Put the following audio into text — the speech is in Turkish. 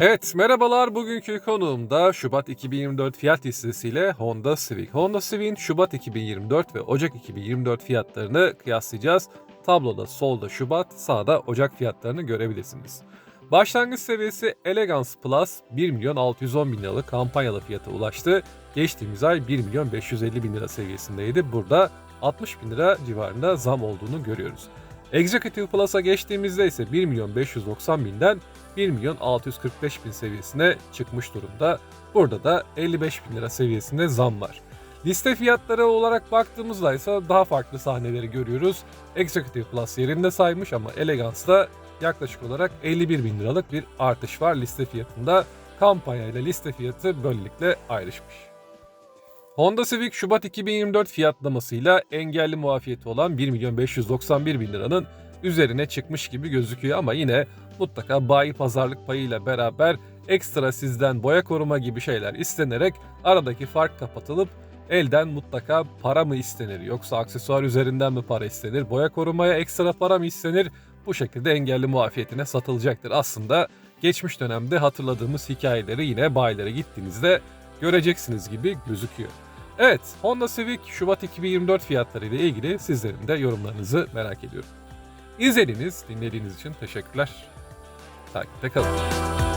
Evet, merhabalar. Bugünkü konuğum da Şubat 2024 fiyat listesiyle Honda Civic. Honda Civic'in Şubat 2024 ve Ocak 2024 fiyatlarını kıyaslayacağız. Tabloda solda Şubat, sağda Ocak fiyatlarını görebilirsiniz. Başlangıç seviyesi Elegance Plus 1 milyon 610 bin liralık kampanyalı fiyata ulaştı. Geçtiğimiz ay 1 milyon 550 bin lira seviyesindeydi. Burada 60 bin lira civarında zam olduğunu görüyoruz. Executive Plus'a geçtiğimizde ise 1 milyon 590 binden 1 milyon 645 bin seviyesine çıkmış durumda. Burada da 55 bin lira seviyesinde zam var. Liste fiyatları olarak baktığımızda ise daha farklı sahneleri görüyoruz. Executive Plus yerinde saymış ama Elegance'da yaklaşık olarak 51 bin liralık bir artış var liste fiyatında. Kampanya ile liste fiyatı böylelikle ayrışmış. Honda Civic Şubat 2024 fiyatlamasıyla engelli muafiyeti olan 1 milyon 591 bin liranın üzerine çıkmış gibi gözüküyor ama yine mutlaka bayi pazarlık payıyla beraber ekstra sizden boya koruma gibi şeyler istenerek aradaki fark kapatılıp elden mutlaka para mı istenir yoksa aksesuar üzerinden mi para istenir boya korumaya ekstra para mı istenir bu şekilde engelli muafiyetine satılacaktır. Aslında geçmiş dönemde hatırladığımız hikayeleri yine bayilere gittiğinizde göreceksiniz gibi gözüküyor. Evet, Honda Civic Şubat 2024 fiyatları ile ilgili sizlerin de yorumlarınızı merak ediyorum. İzlediğiniz, dinlediğiniz için teşekkürler. Takipte kalın.